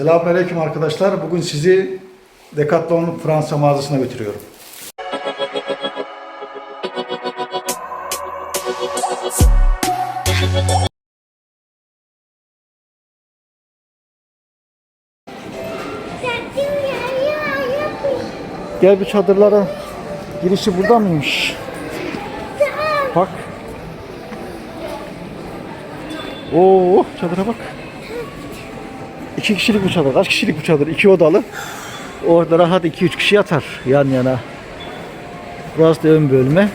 Selamünaleyküm arkadaşlar. Bugün sizi Decathlon Fransa mağazasına götürüyorum. Gel bir çadırlara. Girişi burada mıymış? Bak. Oo, çadıra bak. İki kişilik bu çadır. Kaç kişilik bu çadır? İki odalı. Orada rahat iki üç kişi yatar yan yana. Burası da ön bölme.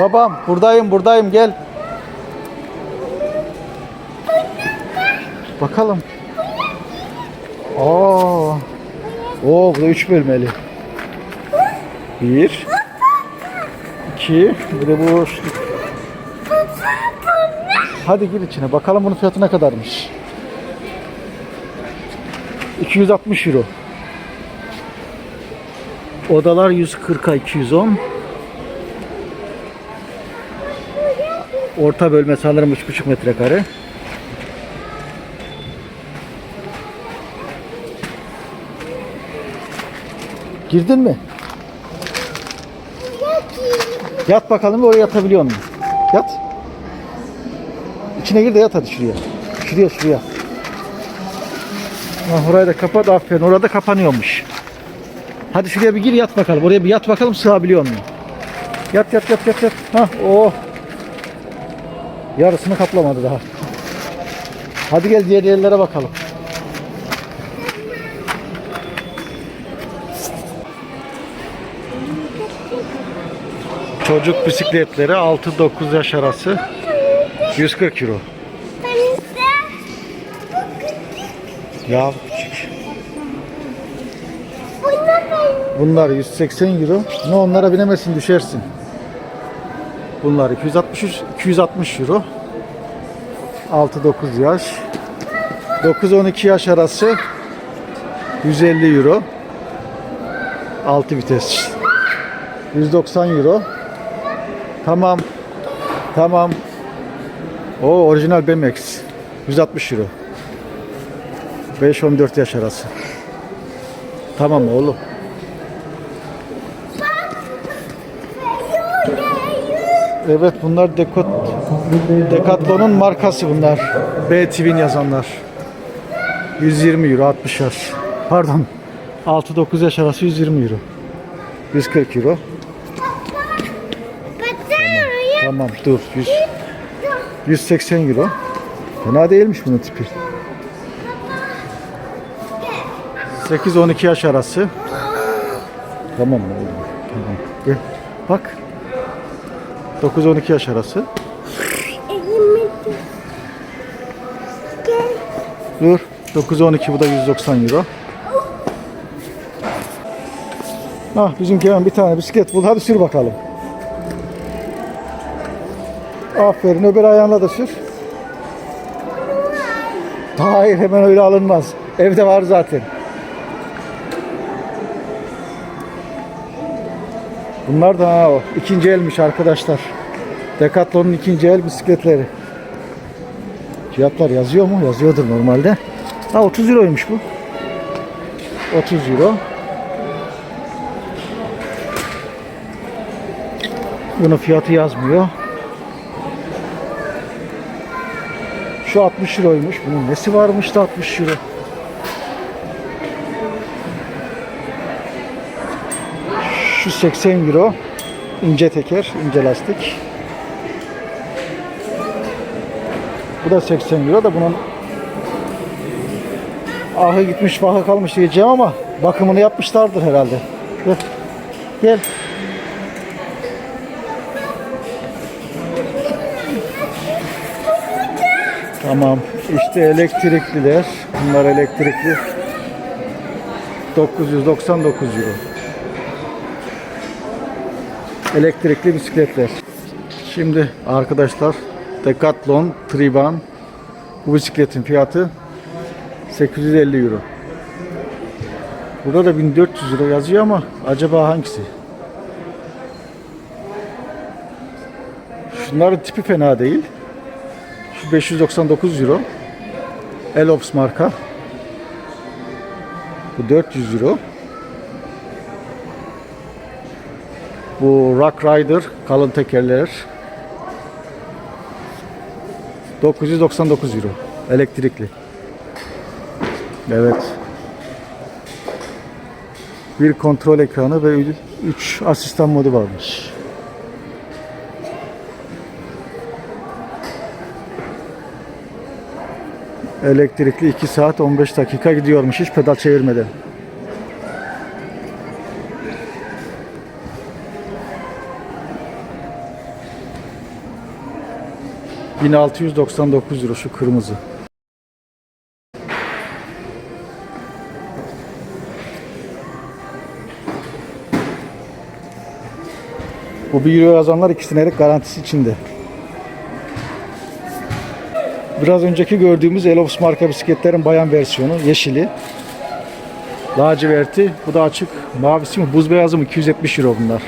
Babam buradayım buradayım gel. Bakalım. Aa. Oo, bu da üç bölmeli. Bir. iki. Bir de bu. Hadi gir içine. Bakalım bunun fiyatı ne kadarmış. 260 euro. Odalar 140'a 210. Orta bölme sanırım 3,5 metrekare. Girdin mi? Yat bakalım oraya yatabiliyor musun? Yat. İçine gir de yat hadi şuraya. Şuraya şuraya. Ah, orayı da kapat aferin. Orada kapanıyormuş. Hadi şuraya bir gir yat bakalım. Oraya bir yat bakalım sığabiliyor musun? Yat yat yat yat yat. Hah oh. Yarısını kaplamadı daha. Hadi gel diğer yerlere bakalım. Çocuk bisikletleri 6-9 yaş arası 140 euro. Ya küçük. Bunlar 180 euro. Ne onlara binemezsin düşersin. Bunlar 263 260 euro. 6-9 yaş. 9-12 yaş arası 150 euro. 6 vites. 190 euro. Tamam. Tamam. O orijinal BMX. 160 euro. 5-14 yaş arası. Tamam oğlum. Evet bunlar Decot Decathlon'un markası bunlar. B Twin yazanlar. 120 euro 60 yaş. Pardon. 6-9 yaş arası 120 euro. 140 euro. Tamam dur. 100, 180 euro. Fena değilmiş bunun tipi. 8-12 yaş arası. Tamam oğlum. Tamam. Gel. Bak. 9-12 yaş arası. Dur. 9-12 bu da 190 euro. Ah bizimki hemen bir tane bisiklet bul. Hadi sür bakalım. Aferin öbür ayağına da sür. Hayır hemen öyle alınmaz. Evde var zaten. Bunlar da ha, ikinci elmiş arkadaşlar. Decathlon'un ikinci el bisikletleri. Fiyatlar yazıyor mu? Yazıyordur normalde. Ha 30 euroymuş bu. 30 euro. Bunun fiyatı yazmıyor. Şu 60 euroymuş. Bunun nesi varmış da 60 euro. Şu 80 euro. ince teker, ince lastik. Bu da 80 euro da bunun ahı gitmiş vahı kalmış diyeceğim ama bakımını yapmışlardır herhalde. Gel. Gel. Tamam. İşte elektrikliler. Bunlar elektrikli. 999 euro. Elektrikli bisikletler. Şimdi arkadaşlar Decathlon Triban bu bisikletin fiyatı 850 euro. Burada da 1400 euro yazıyor ama acaba hangisi? Şunların tipi fena değil. Şu 599 euro. Elops marka. Bu 400 euro. Bu Rock Rider kalın tekerler. 999 euro. Elektrikli. Evet. Bir kontrol ekranı ve 3 asistan modu varmış. Elektrikli 2 saat 15 dakika gidiyormuş hiç pedal çevirmeden. ...1699 euro şu kırmızı. Bu 1 euro yazanlar 2 senelik garantisi içinde. Biraz önceki gördüğümüz Elofs marka bisikletlerin bayan versiyonu yeşili. Laciverti. Bu da açık. Mavisi mi? Buz beyazı mı? 270 euro bunlar.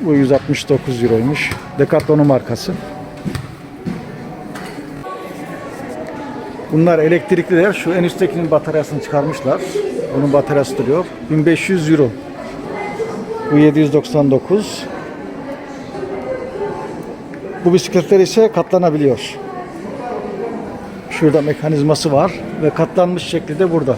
Bu 169 euroymuş. Decathlon'un markası. Bunlar elektrikliler. Şu en üsttekinin bataryasını çıkarmışlar. Bunun bataryası duruyor. 1500 euro. Bu 799. Bu bisikletler ise katlanabiliyor. Şurada mekanizması var ve katlanmış şekilde burada.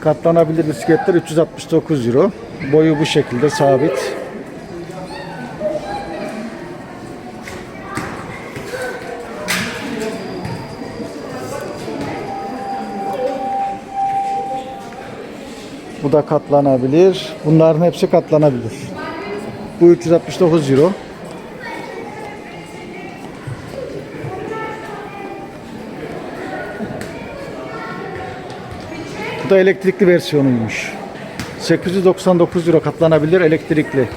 Katlanabilir bisikletler 369 euro. Boyu bu şekilde sabit. Bu da katlanabilir. Bunların hepsi katlanabilir. Bu 369 euro. Bu da elektrikli versiyonuymuş. 899 euro katlanabilir elektrikli.